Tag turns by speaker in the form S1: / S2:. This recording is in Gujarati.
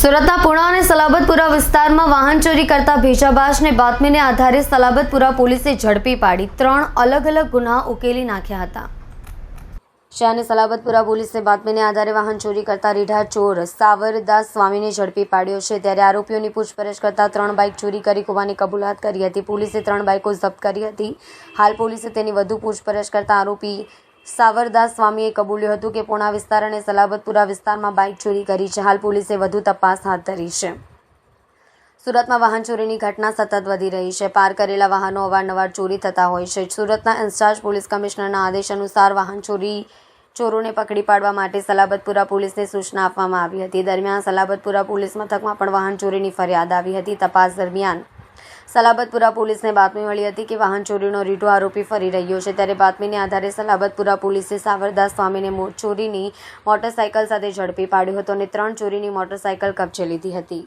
S1: સુરતના પુણા અને સલાબતપુરા વિસ્તારમાં વાહન ચોરી કરતા ભેજાબાજને બાતમીને આધારે સલાબતપુરા પોલીસે ઝડપી પાડી ત્રણ અલગ અલગ ગુના ઉકેલી નાખ્યા હતા. શહેરની સલાબતપુરા પોલીસે બાતમીને આધારે વાહન ચોરી કરતા રીઢા ચોર સાવરદાસ સ્વામીને ઝડપી પાડ્યો છે. ત્યારે આરોપીઓની પૂછપરછ કરતા ત્રણ બાઇક ચોરી કરી હોવાની કબૂલાત કરી હતી. પોલીસે ત્રણ બાઇકો જપ્ત કરી હતી. હાલ પોલીસે તેની વધુ પૂછપરછ કરતા આરોપી સાવરદાસ સ્વામીએ કબૂલ્યું હતું કે પૂણા વિસ્તાર અને સલાબતપુરા વિસ્તારમાં બાઇક ચોરી કરી છે. હાલ પોલીસે વધુ તપાસ હાથ ધરી છે. સુરતમાં વાહન ચોરીની ઘટના સતત વધી રહી છે. પાર કરેલા વાહનો અવારનવાર ચોરી થતા હોય છે. સુરતના ઇન્ચાર્જ પોલીસ કમિશનરના આદેશ અનુસાર વાહન ચોરી ચોરોને પકડી પાડવા માટે સલાબતપુરા પોલીસને સૂચના આપવામાં આવી હતી. દરમિયાન સલાબતપુરા પોલીસ મથકમાં પણ વાહન ચોરીની ફરિયાદ આવી હતી. તપાસ દરમિયાન સલાબતપુરા પોલીસને બાતમી મળી હતી કે વાહન ચોરીનો રીઢો આરોપી ફરી રહ્યો છે. ત્યારે બાતમીને આધારે સલાબતપુરા પોલીસે સાવરદાસ સ્વામીને ચોરીની મોટરસાયકલ સાથે ઝડપી પાડ્યો હતો અને ત્રણ ચોરીની મોટરસાયકલ કબજે લીધી હતી.